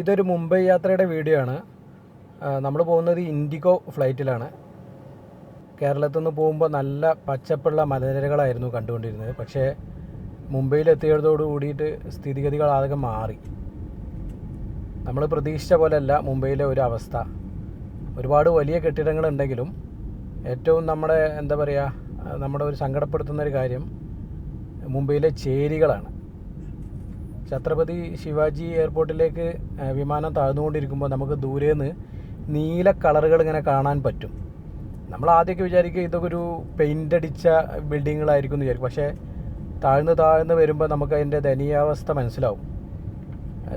ഇതൊരു മുംബൈ യാത്രയുടെ വീഡിയോ ആണ്. നമ്മൾ പോകുന്നത് ഇൻഡിഗോ ഫ്ലൈറ്റിലാണ്. കേരളത്തിൽ നിന്ന് പോകുമ്പോൾ നല്ല പച്ചപ്പുള്ള മലനിരകളായിരുന്നു കണ്ടുകൊണ്ടിരുന്നത്. പക്ഷേ മുംബൈയിൽ എത്തിയതോട് കൂടിയിട്ട് സ്ഥിതിഗതികൾ ആകെ മാറി. നമ്മൾ പ്രതീക്ഷിച്ച പോലെയല്ല മുംബൈയിലെ ഒരു അവസ്ഥ. ഒരുപാട് വലിയ കെട്ടിടങ്ങളുണ്ടെങ്കിലും ഏറ്റവും നമ്മുടെ എന്താ പറയുക നമ്മുടെ ഒരു സങ്കടപ്പെടുത്തുന്ന ഒരു കാര്യം മുംബൈയിലെ ചേരികളാണ്. ഛത്രപതി ശിവാജി എയർപോർട്ടിലേക്ക് വിമാനം താഴ്ന്നുകൊണ്ടിരിക്കുമ്പോൾ നമുക്ക് ദൂരേന്ന് നീല കളറുകൾ ഇങ്ങനെ കാണാൻ പറ്റും. നമ്മൾ ആദ്യമൊക്കെ വിചാരിക്കുക ഇതൊക്കെ ഒരു പെയിന്റ് അടിച്ച ബിൽഡിങ്ങുകളായിരിക്കും എന്ന് വിചാരിക്കും. പക്ഷേ താഴ്ന്ന് താഴ്ന്ന് വരുമ്പോൾ നമുക്ക് അതിന്റെ ദയനീയാവസ്ഥ മനസ്സിലാവും.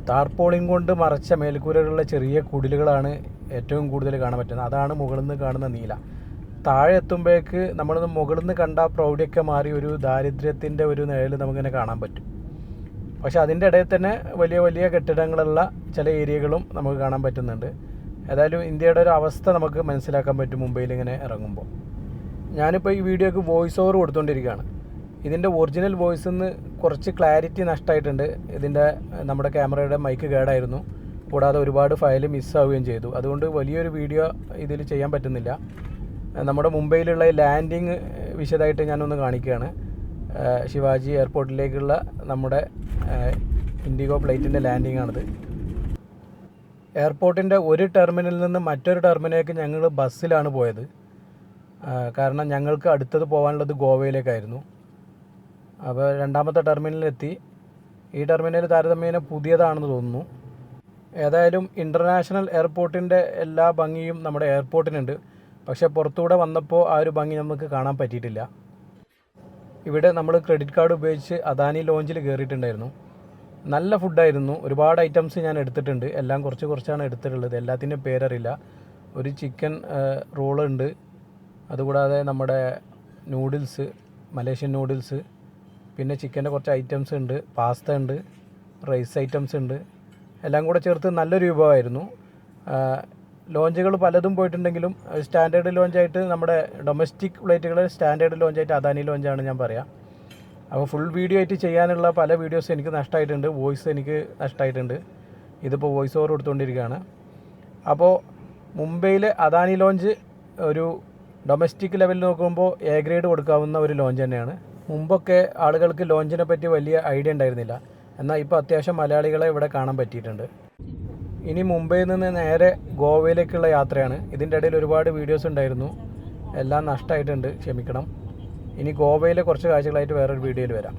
താർപോളിങ് കൊണ്ട് മറച്ച മേൽക്കൂരകളിലെ ചെറിയ കുടിലുകളാണ് ഏറ്റവും കൂടുതൽ കാണാൻ പറ്റുന്നത്. അതാണ് മുകളിൽ നിന്ന് കാണുന്ന നീല. താഴെ എത്തുമ്പോഴേക്ക് നമ്മൾ മുകളിൽ നിന്ന് കണ്ട പ്രൗഢിയൊക്കെ മാറി ഒരു ദാരിദ്ര്യത്തിന്റെ ഒരു നിഴൽ നമുക്കിങ്ങനെ കാണാൻ പറ്റും. പക്ഷെ അതിന്റെ ഇടയിൽ തന്നെ വലിയ വലിയ കെട്ടിടങ്ങളുള്ള ചില ഏരിയകളും നമുക്ക് കാണാൻ പറ്റുന്നുണ്ട്. ഏതായാലും ഇന്ത്യയുടെ ഒരു അവസ്ഥ നമുക്ക് മനസ്സിലാക്കാൻ പറ്റും മുംബൈയിൽ ഇങ്ങനെ ഇറങ്ങുമ്പോൾ. ഞാനിപ്പോൾ ഈ വീഡിയോക്ക് വോയിസ് ഓവർ കൊടുത്തുകൊണ്ടിരിക്കുകയാണ് ഇതിന്റെ ഒറിജിനൽ വോയിസ് നിന്ന് കുറച്ച് ക്ലാരിറ്റി നഷ്ടമായിട്ടുണ്ട് ഇതിന്റെ നമ്മുടെ ക്യാമറയുടെ മൈക്ക് കേടായിരുന്നു. കൂടാതെ ഒരുപാട് ഫയൽ മിസ്സാവുകയും ചെയ്തു. അതുകൊണ്ട് വലിയൊരു വീഡിയോ ഇതിൽ ചെയ്യാൻ പറ്റുന്നില്ല. നമ്മുടെ മുംബൈയിലുള്ള ലാൻഡിങ് വിശദമായിട്ട് ഞാനൊന്ന് കാണിക്കുകയാണ്. ശിവാജി എയർപോർട്ടിലേക്കുള്ള നമ്മുടെ ഇൻഡിഗോ ഫ്ലൈറ്റിന്റെ ലാൻഡിംഗ് ആണിത് എയർപോർട്ടിന്റെ ഒരു ടെർമിനലിൽ നിന്ന് മറ്റൊരു ടെർമിനലേക്ക് ഞങ്ങൾ ബസ്സിലാണ് പോയത്. കാരണം ഞങ്ങൾക്ക് അടുത്തത് പോകാനുള്ളത് ഗോവയിലേക്കായിരുന്നു. അപ്പോൾ രണ്ടാമത്തെ ടെർമിനലിലെത്തി. ഈ ടെർമിനൽ താരതമ്യേന പുതിയതാണെന്ന് തോന്നുന്നു. ഏതായാലും ഇന്റർനാഷണൽ എയർപോർട്ടിന്റെ എല്ലാ ഭംഗിയും നമ്മുടെ എയർപോർട്ടിനുണ്ട്. പക്ഷേ പുറത്തുകൂടെ വന്നപ്പോൾ ആ ഒരു ഭംഗി നമുക്ക് കാണാൻ പറ്റിയിട്ടില്ല. ഇവിടെ നമ്മൾ ക്രെഡിറ്റ് കാർഡ് ഉപയോഗിച്ച് അദാനി ലോഞ്ചിൽ കയറിയിട്ടുണ്ടായിരുന്നു നല്ല ഫുഡായിരുന്നു ഒരുപാട് ഐറ്റംസ് ഞാൻ എടുത്തിട്ടുണ്ട്. എല്ലാം കുറച്ച് കുറച്ചാണ് എടുത്തിട്ടുള്ളത്. എല്ലാത്തിന്റെയും പേരറിയില്ല. ഒരു ചിക്കൻ റോളുണ്ട് അതുകൂടാതെ നമ്മുടെ നൂഡിൽസ് മലേഷ്യൻ നൂഡിൽസ് പിന്നെ ചിക്കന്റെ കുറച്ച് ഐറ്റംസ് ഉണ്ട്. പാസ്ത ഉണ്ട്. റൈസ് ഐറ്റംസ് ഉണ്ട്. എല്ലാം കൂടെ ചേർത്ത് നല്ലൊരു വിഭവമായിരുന്നു. ലോഞ്ചുകൾ പലതും പോയിട്ടുണ്ടെങ്കിലും സ്റ്റാൻഡേർഡ് ലോഞ്ചായിട്ട് നമ്മുടെ ഡൊമസ്റ്റിക് ഫ്ലൈറ്റുകൾ സ്റ്റാൻഡേർഡ് ലോഞ്ചായിട്ട് അദാനി ലോഞ്ചാണ് ഞാൻ പറയാം. അപ്പോൾ ഫുൾ വീഡിയോ ആയിട്ട് ചെയ്യാനുള്ള പല വീഡിയോസ് എനിക്ക് നഷ്ടമായിട്ടുണ്ട് വോയിസ് എനിക്ക് നഷ്ടമായിട്ടുണ്ട് ഇതിപ്പോൾ വോയിസ് ഓവർ കൊടുത്തുകൊണ്ടിരിക്കുകയാണ് അപ്പോൾ മുംബൈയിലെ അദാനി ലോഞ്ച് ഒരു ഡൊമസ്റ്റിക് ലെവലിൽ നോക്കുമ്പോൾ എ ഗ്രേഡ് കൊടുക്കാവുന്ന ഒരു ലോഞ്ച് തന്നെയാണ്. മുമ്പൊക്കെ ആളുകൾക്ക് ലോഞ്ചിനെ പറ്റി വലിയ ഐഡിയ ഉണ്ടായിരുന്നില്ല. എന്നാൽ ഇപ്പോൾ അത്യാവശ്യം മലയാളികളെ ഇവിടെ കാണാൻ പറ്റിയിട്ടുണ്ട്. ഇനി മുംബൈയിൽ നിന്ന് നേരെ ഗോവയിലേക്കുള്ള യാത്രയാണ്. ഇതിന്റെ ഇടയിൽ ഒരുപാട് വീഡിയോസ് ഉണ്ടായിരുന്നു. എല്ലാം നഷ്ടമായിട്ടുണ്ട് ക്ഷമിക്കണം. ഇനി ഗോവയിലെ കുറച്ച് കാഴ്ചകളായിട്ട് വേറൊരു വീഡിയോയിൽ വരാം.